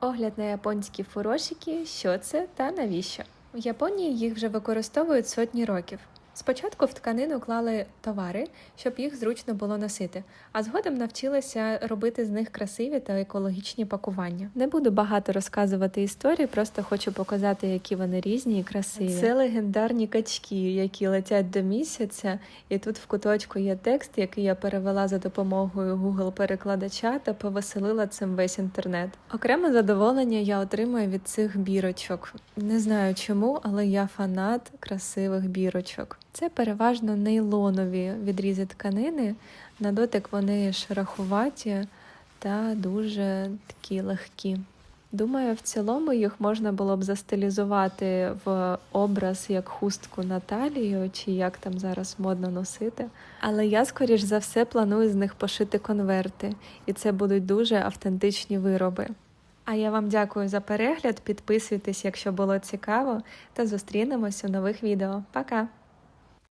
Огляд на японські фурошики, що це та навіщо. В Японії їх вже використовують сотні років. Спочатку в тканину клали товари, щоб їх зручно було носити, а згодом навчилися робити з них красиві та екологічні пакування. Не буду багато розказувати історії, просто хочу показати, які вони різні і красиві. Це легендарні качки, які летять до місяця, і тут в куточку є текст, який я перевела за допомогою Google перекладача та повеселила цим весь інтернет. Окреме задоволення я отримую від цих бірочок. Не знаю чому, але я фанат красивих бірочок. Це переважно нейлонові відрізи тканини. На дотик вони шероховаті та дуже такі легкі. Думаю, в цілому їх можна було б застилізувати в образ як хустку на талію, чи як там зараз модно носити. Але я, скоріш за все, планую з них пошити конверти, і це будуть дуже автентичні вироби. А я вам дякую за перегляд. Підписуйтесь, якщо було цікаво, та зустрінемось у нових відео. Пока!